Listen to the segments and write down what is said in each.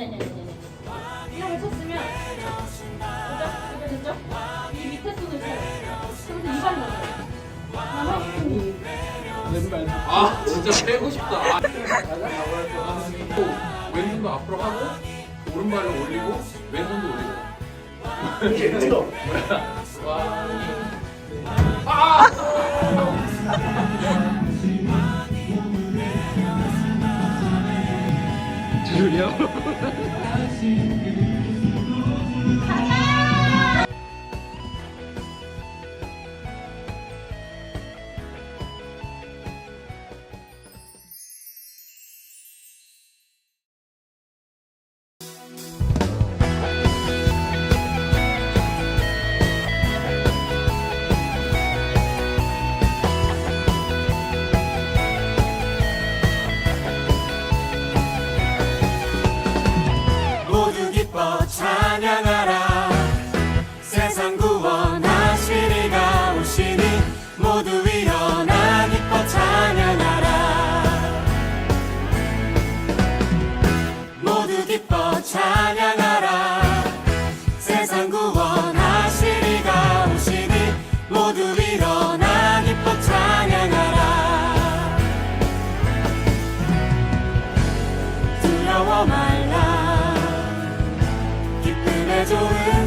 이렇게 쳤으면 이 밑에 손을 쳐요. 그래서 아 진짜 빼고 싶다 아, 왼손도 앞으로 하고 오른발로 올리고 왼손도 올리고. 와. 아! 줄이야.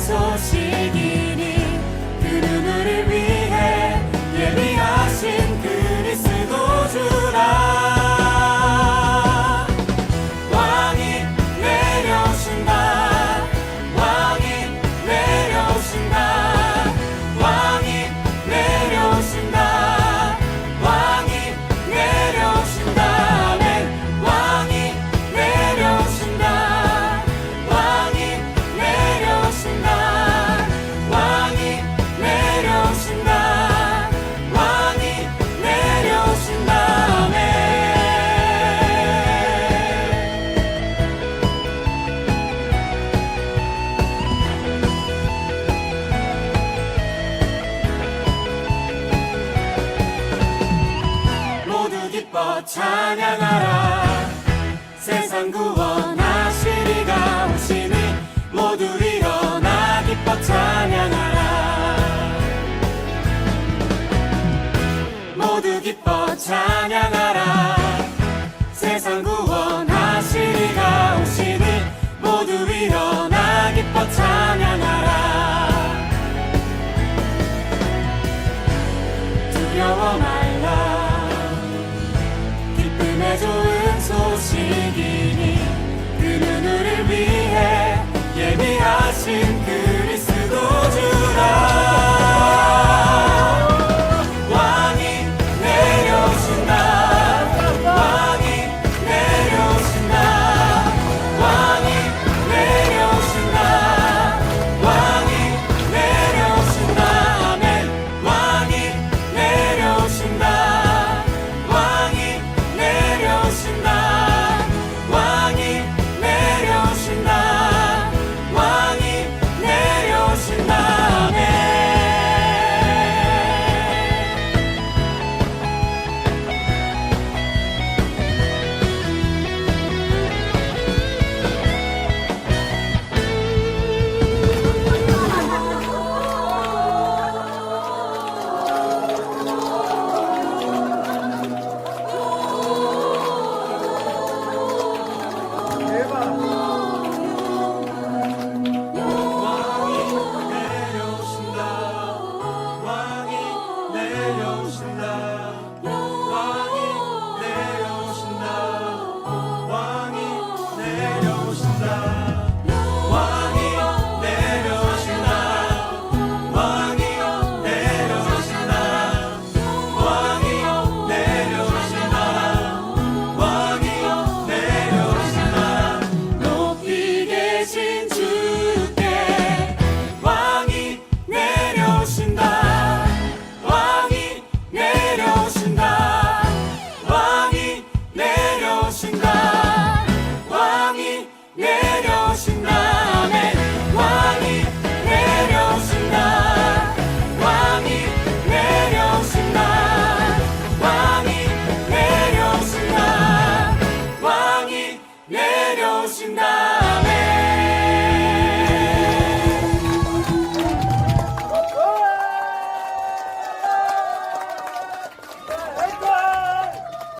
所信。 기뻐 찬양하라. 세상 구원하시리가 오시니 모두 일어나 기뻐 찬양 blessing.